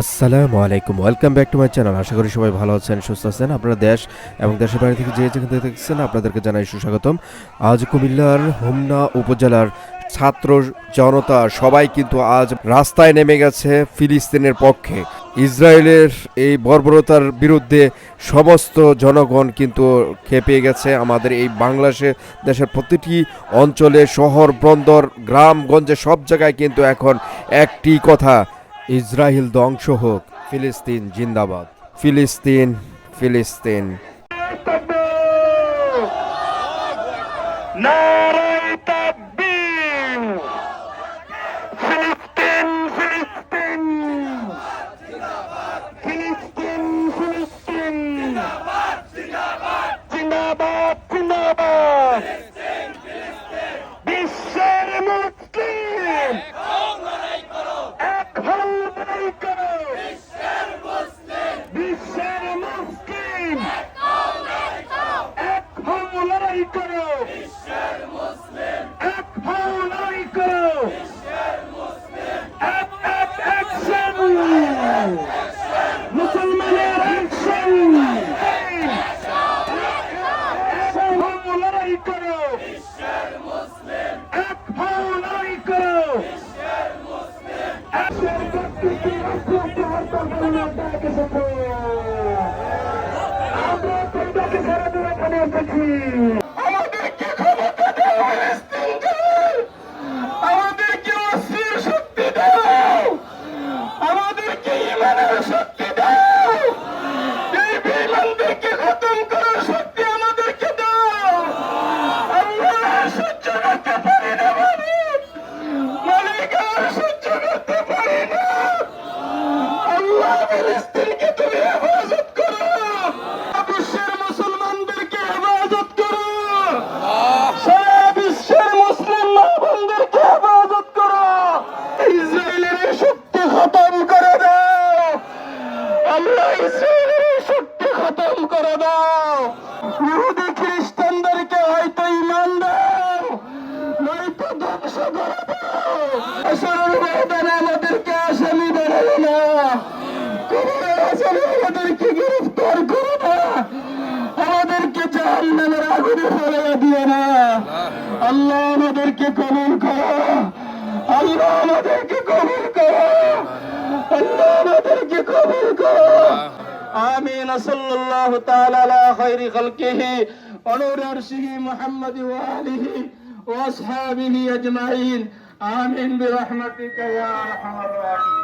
আসসালামু আলাইকুম। Welcome back to my channel আশা করি সবাই ভালো আছেন, সুস্থ আছেন। আপনারা দেশ এবং দেশের বাইরে থেকে যে যেখান থেকে দেখছেন, আপনাদেরকে জানাই সুস্বাগতম। আজ কুমিল্লার হোমনা উপজেলার ছাত্র জনতা সবাই কিন্তু আজ রাস্তায় নেমে গেছে ফিলিস্তিনের পক্ষে। ইসরায়েলের এই বর্বরতার বিরুদ্ধে সমস্ত জনগণ কিন্তু খেপে গেছে। আমাদের এই বাংলাদেশে দেশের প্রতিটি অঞ্চলে, শহর, বন্দর গ্রামগঞ্জে সব জায়গায় কিন্তু এখন একটি কথা ইসরায়েল ধ্বংস হোক ফিলিস্তিন জিন্দাবাদ। ফিলিস্তিন ফিলিস্তিন। নারায় তাকবীর ফিলিস্তিন ফিলিস্তিন ফিলিস্তিন ফিলিস্তিন জিন্দাবাদ জিন্দাবাদ বিশ্বের মুসলিম এক হও লড়াই করো বিশ্বের মুসলিম এক হও লড়াই করো। এক হও লড়াই করো। এক এক অ্যাকশন মুসলমানের অ্যাকশন লড়াই করো। এক হও আমরা তোমরাকে সারা দিন এখানে এসেছি। খতম করে দাও আল্লাহ শক্তি খতম করে দাও ইহুদি খ্রিস্টানদেরকে হয়তো ইমান দাও নয়তো ধ্বংস করে আমাদেরকে গ্রেফতার করো না আমাদেরকে জাহান্নামের আগুনে ফেলে দিও না আল্লাহ আমাদেরকে কবুল করো আল্লাহ আমাদেরকে কবুল করো আল্লাহ আমাদেরকে কবুল করো آمين صلى الله تعالى على خير خلقه ونور عرشه محمد وآله وأصحابه أجمعين آمين برحمتك يا أرحم الراحمين